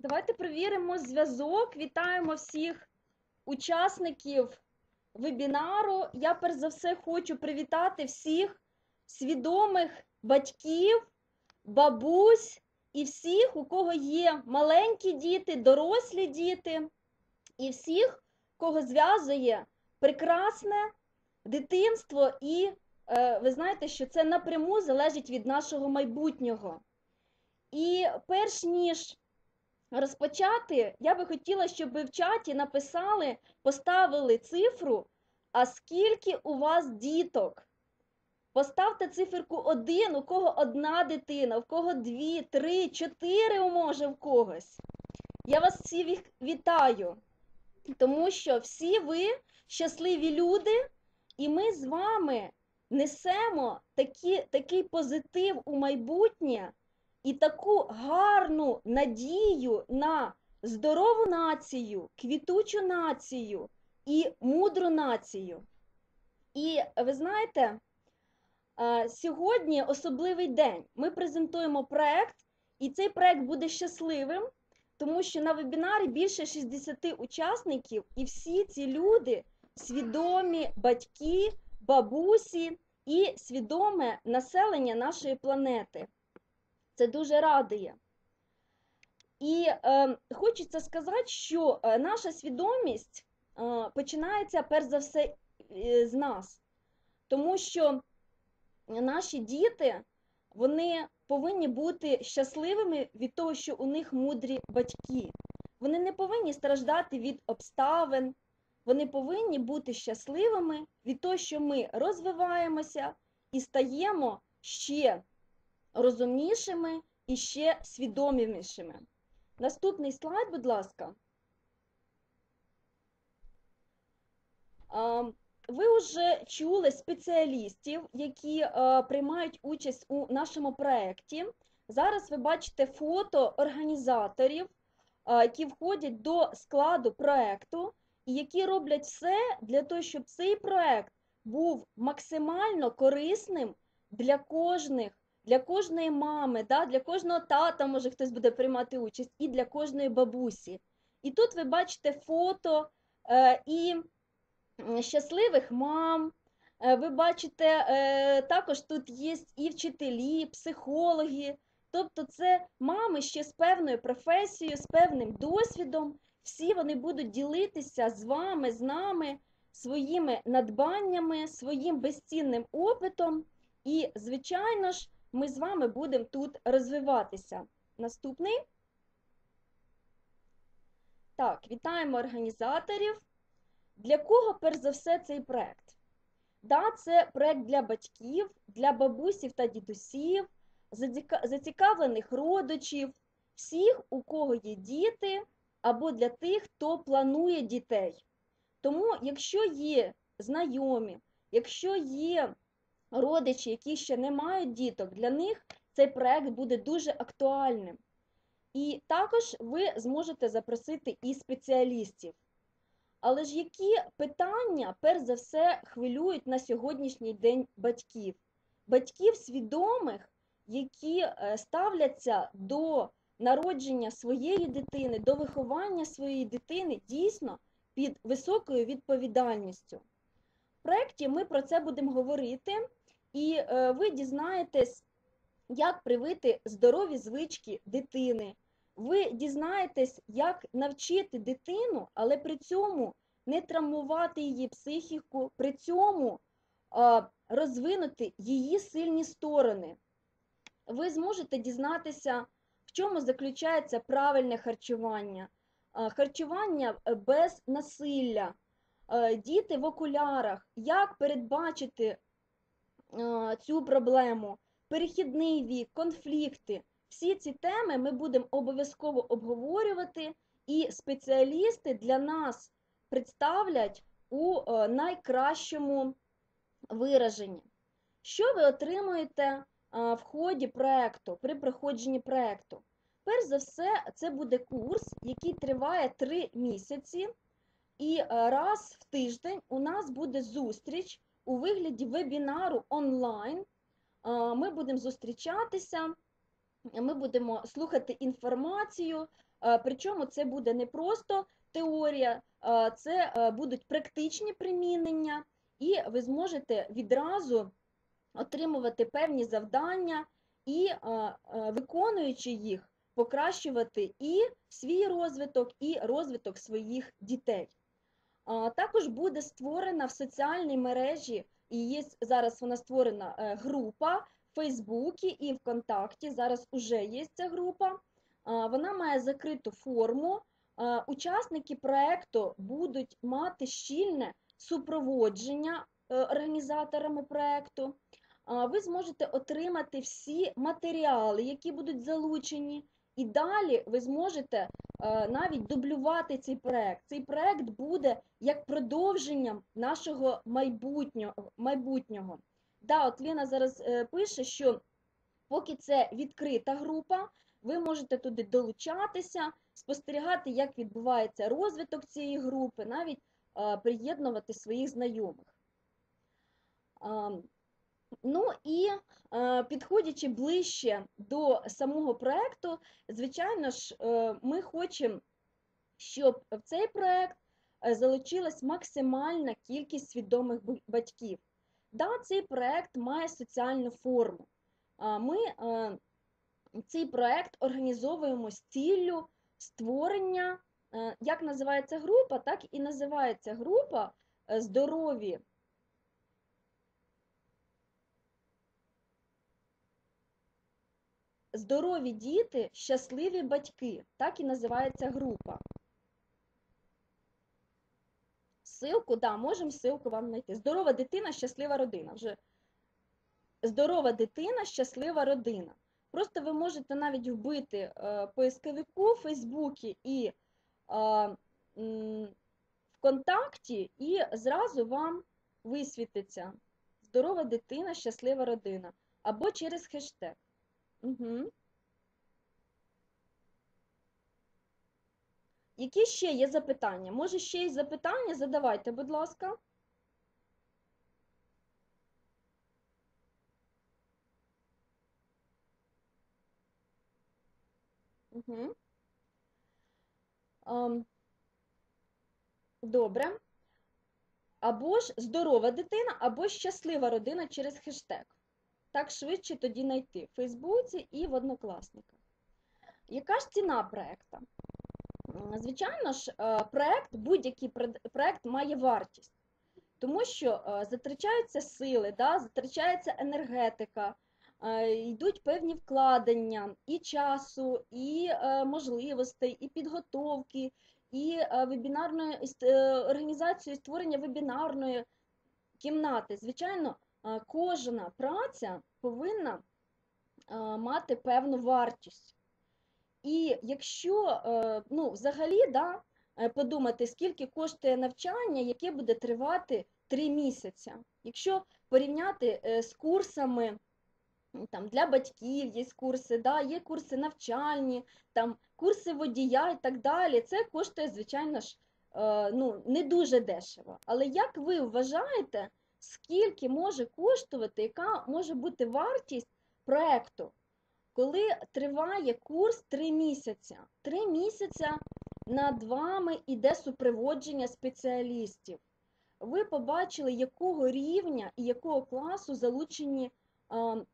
Давайте перевіримо зв'язок. Вітаємо всіх учасників вебінару. Я перш за все хочу привітати всіх свідомих батьків, бабусь і всіх, у кого є маленькі діти, дорослі діти, і всіх, кого зв'язує прекрасне дитинство, і е, ви знаєте, що це напряму залежить від нашого майбутнього. І перш ніж розпочати, я би хотіла, щоб ви в чаті написали, поставили цифру, а скільки у вас діток. Поставте циферку 1, у кого одна дитина, у кого дві, три, чотири, може в когось. Я вас всіх вітаю, тому що всі ви щасливі люди, і ми з вами несемо такі, такий позитив у майбутнє і таку гарну надію на здорову націю, квітучу націю і мудру націю. І ви знаєте, е, сьогодні особливий день. Ми презентуємо проект, і цей проект буде щасливим, тому що на вебінарі більше 60 учасників, і всі ці люди свідомі батьки, бабусі і свідоме населення нашої планети. Це дуже радує. І е, хочеться сказати, що е, наша свідомість е, починається перш за все е, з нас, тому що наші діти вони повинні бути щасливими від того, що у них мудрі батьки. Вони не повинні страждати від обставин, вони повинні бути щасливими від того, що ми розвиваємося і стаємо ще розумнішими і ще свідомішими. Наступний слайд, будь ласка. Ви вже чули спеціалістів, які приймають участь у нашому проєкті. Зараз ви бачите фото організаторів, які входять до складу проєкту і які роблять все для того, щоб цей проєкт був максимально корисним для кожних для кожної мами, да, для кожного тата, може хтось буде приймати участь, і для кожної бабусі. І тут ви бачите фото е, і щасливих мам. Е, ви бачите, е, також тут є і вчителі, психологи. Тобто це мами ще з певною професією, з певним досвідом. Всі вони будуть ділитися з вами, з нами, своїми надбаннями, своїм безцінним опитом. І, звичайно ж, ми з вами будемо тут розвиватися. Наступний. Так, вітаємо організаторів. Для кого, перш за все, цей проект? Да, це проект для батьків, для бабусів та дідусів, зацікавлених родичів, всіх, у кого є діти, або для тих, хто планує дітей. Тому, якщо є знайомі, якщо є родичі, які ще не мають діток, для них цей проект буде дуже актуальним. І також ви зможете запросити і спеціалістів. Але ж які питання, перш за все, хвилюють на сьогоднішній день батьків? Батьків свідомих, які е, ставляться до народження своєї дитини, до виховання своєї дитини дійсно під високою відповідальністю. В проєкті ми про це будемо говорити. І е, ви дізнаєтесь, як привити здорові звички дитини. Ви дізнаєтесь, як навчити дитину, але при цьому не травмувати її психіку, при цьому розвинути її сильні сторони. Ви зможете дізнатися, в чому заключається правильне харчування, харчування без насилля, діти в окулярах, як передбачити цю проблему, перехідний вік, конфлікти. Всі ці теми ми будемо обов'язково обговорювати, і спеціалісти для нас представлять у найкращому вираженні. Що ви отримуєте в ході проєкту, при проходженні проєкту? Перш за все, це буде курс, який триває 3 місяці, і раз в тиждень у нас буде зустріч у вигляді вебінару онлайн. Ми будемо зустрічатися, ми будемо слухати інформацію, Причому це буде не просто теорія, це будуть практичні примінення, і ви зможете відразу отримувати певні завдання і, виконуючи їх, покращувати і свій розвиток, і розвиток своїх дітей. Також буде створена в соціальній мережі, і є зараз вона створена е, група в Фейсбуці і ВКонтакті. Зараз уже є ця група. Вона має закриту форму. Учасники проекту будуть мати щільне супроводження е, організаторами проекту. Ви зможете отримати всі матеріали, які будуть залучені, і далі ви зможете е, навіть дублювати цей проект. Цей проект буде як продовженням нашого майбутнього. майбутнього. Да, от Ліна зараз е, пише, що поки це відкрита група, ви можете туди долучатися, спостерігати, як відбувається розвиток цієї групи, навіть е, приєднувати своїх знайомих. Ну і е, підходячи ближче до самого проекту, звичайно ж, е, ми хочемо, щоб в цей проект е, залучилась максимальна кількість свідомих батьків. Да, цей проект має соціальну форму. Ми цей проект організовуємо з ціллю створення, як називається група, так і називається група здорові Здорові діти, щасливі батьки. Так і називається група. Силку, да, можемо силку вам знайти. Здорова дитина, щаслива родина. Вже здорова дитина, щаслива родина. Просто ви можете навіть вбити е, поисковику в Фейсбуці і е, ВКонтакті, і зразу вам висвітиться здорова дитина, щаслива родина. Або через хештег. Угу. Які ще є запитання? Може, ще є запитання? Задавайте, будь ласка. Угу. Добре. Або ж здорова дитина, або щаслива родина через хештег. Так швидше тоді знайти в Фейсбуці і в Однокласниках. Яка ж ціна проекту? Звичайно ж, е, проект, будь-який проект має вартість, тому що е, затрачаються сили, да, затрачається енергетика, е, йдуть певні вкладення і часу, і можливостей, і підготовки, і вебінарної організацію створення вебінарної кімнати. Звичайно, кожна праця повинна мати певну вартість. І якщо е, ну, взагалі да, е, подумати, скільки коштує навчання, яке буде тривати 3 місяці. Якщо порівняти е, з курсами там, для батьків, є курси, да, є курси навчальні, там, курси водія і так далі, це коштує, звичайно ж, ну, не дуже дешево. Але як ви вважаєте, скільки може коштувати, яка може бути вартість проекту? коли триває курс 3 місяці. 3 місяці над вами іде супроводження спеціалістів. Ви побачили, якого рівня і якого класу залучені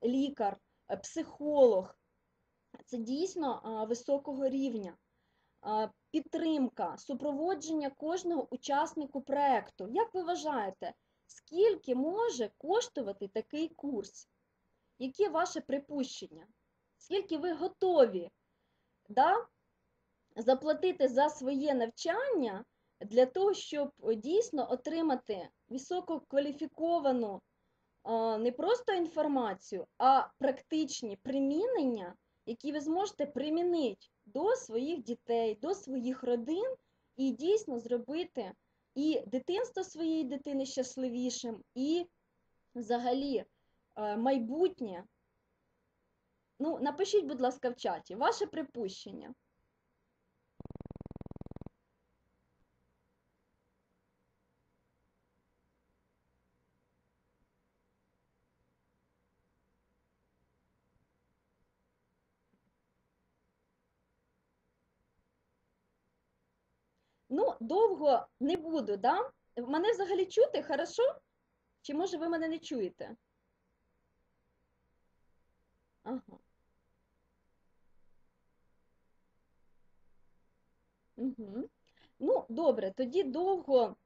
лікар, психолог. Це дійсно високого рівня. Підтримка, супроводження кожного учаснику проекту. Як ви вважаєте, скільки може коштувати такий курс? Які ваше припущення? скільки ви готові да, заплатити за своє навчання для того, щоб дійсно отримати висококваліфіковану не просто інформацію, а практичні примінення, які ви зможете примінити до своїх дітей, до своїх родин і дійсно зробити і дитинство своєї дитини щасливішим, і взагалі е, майбутнє Ну, напишіть, будь ласка, в чаті ваше припущення. Ну, довго не буду, да? Мене взагалі чути, хорошо? Чи може ви мене не чуєте? Ага. Угу. Ну, добре, тоді довго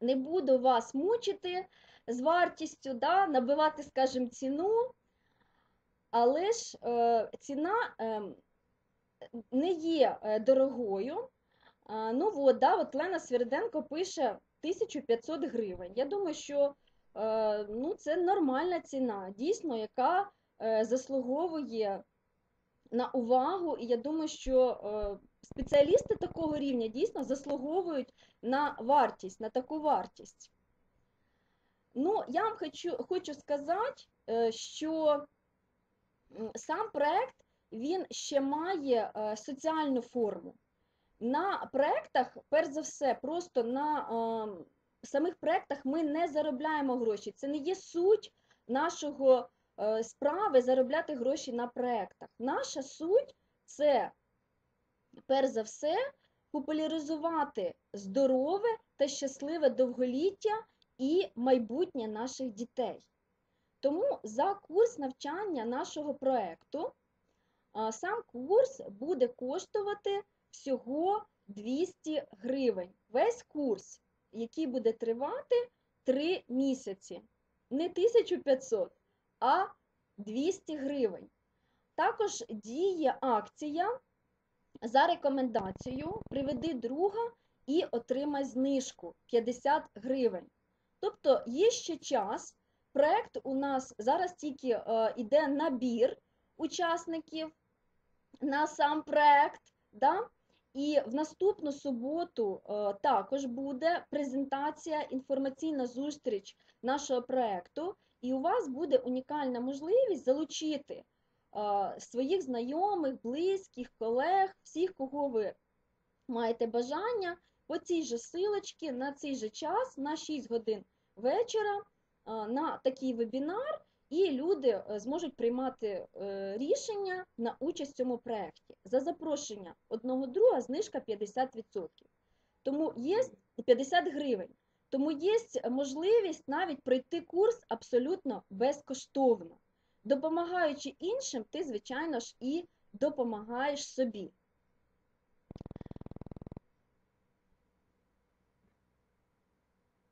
не буду вас мучити з вартістю, да, набивати, скажімо, ціну, але ж е, ціна е, не є е, дорогою. Ну от, да, от Лена Свириденко пише 1500 гривень. Я думаю, що е, ну, це нормальна ціна, дійсно, яка е, заслуговує на увагу, і я думаю, що е, спеціалісти такого рівня дійсно заслуговують на вартість, на таку вартість. Ну, я вам хочу, хочу сказати, що сам проект він ще має соціальну форму. На проектах, перш за все, просто на е, самих проектах ми не заробляємо гроші. Це не є суть нашого е, справи заробляти гроші на проектах. Наша суть це, перш за все, популяризувати здорове та щасливе довголіття і майбутнє наших дітей. Тому за курс навчання нашого проекту а, сам курс буде коштувати всього 200 гривень. Весь курс, який буде тривати 3 місяці. Не 1500, а 200 гривень. Також діє акція за рекомендацією приведи друга і отримай знижку 50 гривень. Тобто є ще час. Проект у нас зараз тільки е, йде набір учасників на сам проект. Да? І в наступну суботу е, також буде презентація, інформаційна зустріч нашого проекту, і у вас буде унікальна можливість залучити е, своїх знайомих, близьких, колег, всіх, кого ви маєте бажання, по цій же силочці на цей же час, на 6 годин вечора, е, на такий вебінар, і люди е, зможуть приймати е, рішення на участь в цьому проєкті. За запрошення одного друга знижка 50%. Тому є 50 гривень. Тому є можливість навіть пройти курс абсолютно безкоштовно. Допомагаючи іншим, ти, звичайно ж, і допомагаєш собі.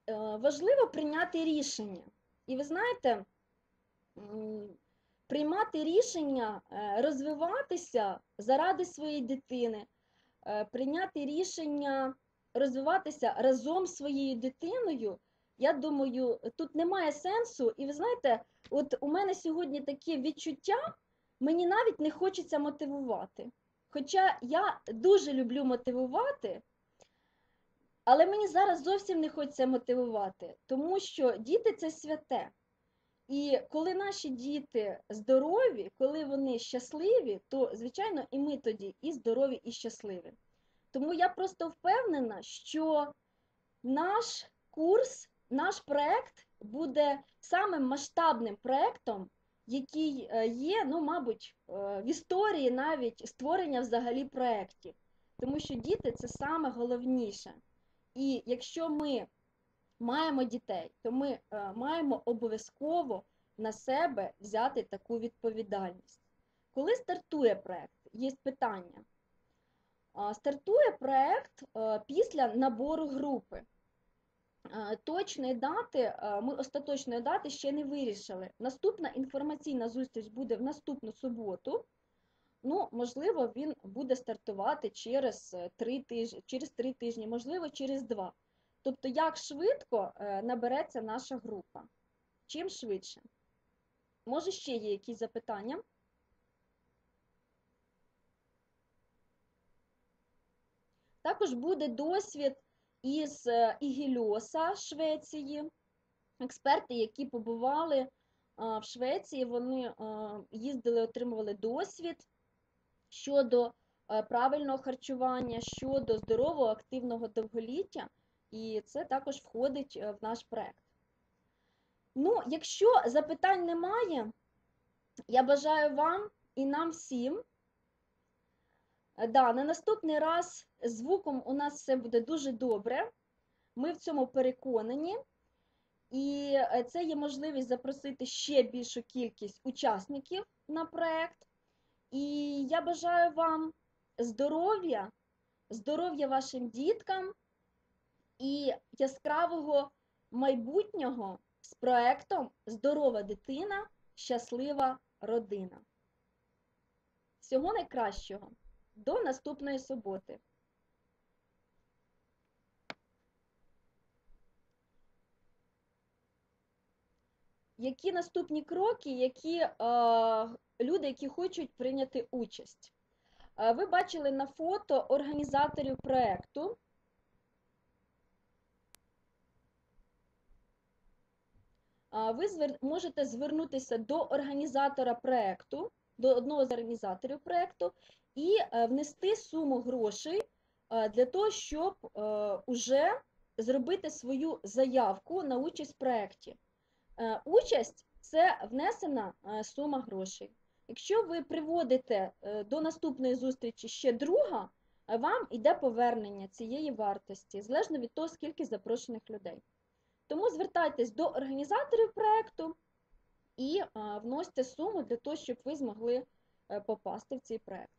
Е, Важливо прийняти рішення. І ви знаєте, приймати рішення, е, розвиватися заради своєї дитини, е, прийняти рішення розвиватися разом з своєю дитиною, я думаю, тут немає сенсу. І ви знаєте, от у мене сьогодні таке відчуття, мені навіть не хочеться мотивувати. Хоча я дуже люблю мотивувати, але мені зараз зовсім не хочеться мотивувати, тому що діти це святе. І коли наші діти здорові, коли вони щасливі, то, звичайно, і ми тоді і здорові, і щасливі. Тому я просто впевнена, що наш курс, наш проект буде самим масштабним проектом, який е, є, ну, мабуть, е, в історії навіть створення взагалі проєктів. Тому що діти це саме головніше. І якщо ми маємо дітей, то ми е, маємо обов'язково на себе взяти таку відповідальність. Коли стартує проєкт, є питання. Стартує проєкт е, після набору групи. Е, Точної дати, ми остаточної дати ще не вирішили. Наступна інформаційна зустріч буде в наступну суботу. Ну, можливо, він буде стартувати через три тижні, через три тижні, можливо, через два. Тобто, як швидко е, набереться наша група? Чим швидше? Може, ще є якісь запитання? Також буде досвід із е, Ігільоса Швеції. Експерти, які побували е, в Швеції, вони їздили, отримували досвід щодо правильного харчування, щодо здорового активного довголіття, і це також входить е, в наш проект. Ну, якщо запитань немає, я бажаю вам і нам всім Е, Да, на наступний раз звуком у нас все буде дуже добре. Ми в цьому переконані. І е, це є можливість запросити ще більшу кількість учасників на проект. І я бажаю вам здоров'я, здоров'я вашим діткам яскравого майбутнього з проектом Здорова дитина, щаслива родина. Всього найкращого. До наступної суботи. Які наступні кроки, які е, люди, які хочуть прийняти участь? Е, ви бачили на фото організаторів проєкту. Ви можете звернутися до організатора проєкту, до одного з організаторів проєкту, і е, внести суму грошей е, для того, щоб е, уже зробити свою заявку на участь в проєкті. Участь це внесена сума грошей. Якщо ви приводите до наступної зустрічі ще друга, вам йде повернення цієї вартості, залежно від того, скільки запрошених людей. Тому звертайтесь до організаторів проєкту і е, вносьте суму для того, щоб ви змогли е, попасти в цей проєкт.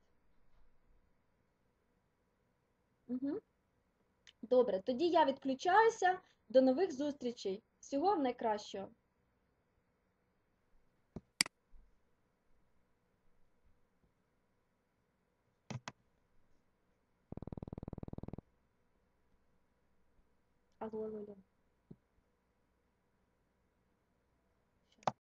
Угу. Добре, тоді я відключаюся. До нових зустрічей. Всього найкращого. Алло, алло, алло.